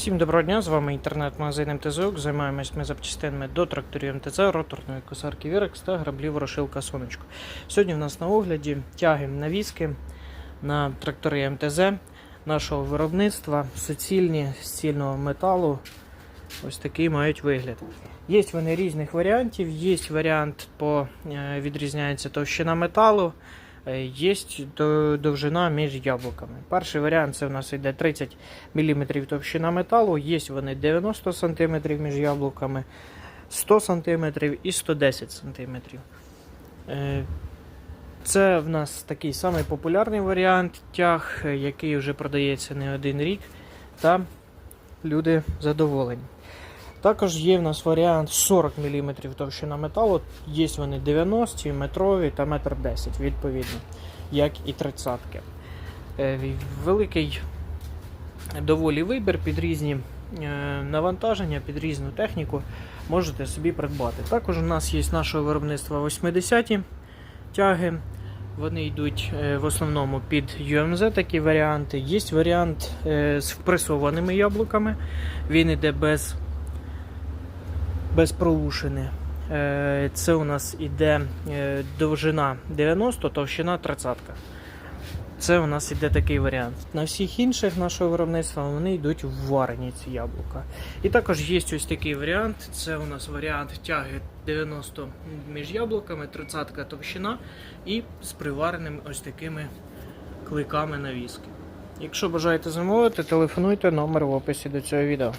Всім доброго дня, з вами інтернет-магазин МТЗОК. Займаємось ми запчастинами до тракторів МТЗ, роторної косарки Вірекс та граблів Ворошилка Сонечко. Сьогодні в нас на огляді тяги навіски на трактори МТЗ нашого виробництва, суцільні з цільного металу. Ось такий мають вигляд. Є вони різних варіантів. Є варіант по е, відрізняється товщина металу. Е, Є довжина між яблуками. Перший варіант це у нас йде 30 мм товщина металу, є вони 90 см між яблуками, 100 см і 110 см. Е, Це в нас такий самий популярний варіант тяг, е, який вже продається не один рік, та люди задоволені. Також є в нас варіант 40 мм товщина металу, є вони 90, метрові та 1,10 м відповідно, як і 30 Е, Великий доволі вибір під різні е, навантаження, під різну техніку можете собі придбати. Також у нас є нашого виробництва 80-ті тяги. Вони йдуть е, в основному під UMZ такі варіанти. Є варіант з впресованими яблуками. Він йде без, без проушини. Е, Це у нас іде е, довжина 90, товщина 30. Це у нас іде такий варіант. На всіх інших нашого виробництва вони йдуть в варені ці яблука. І також є ось такий варіант. Це у нас варіант тяги 90 між яблуками, 30 товщина і з привареними ось такими кликами навіски. Якщо бажаєте замовити, телефонуйте номер в описі до цього відео.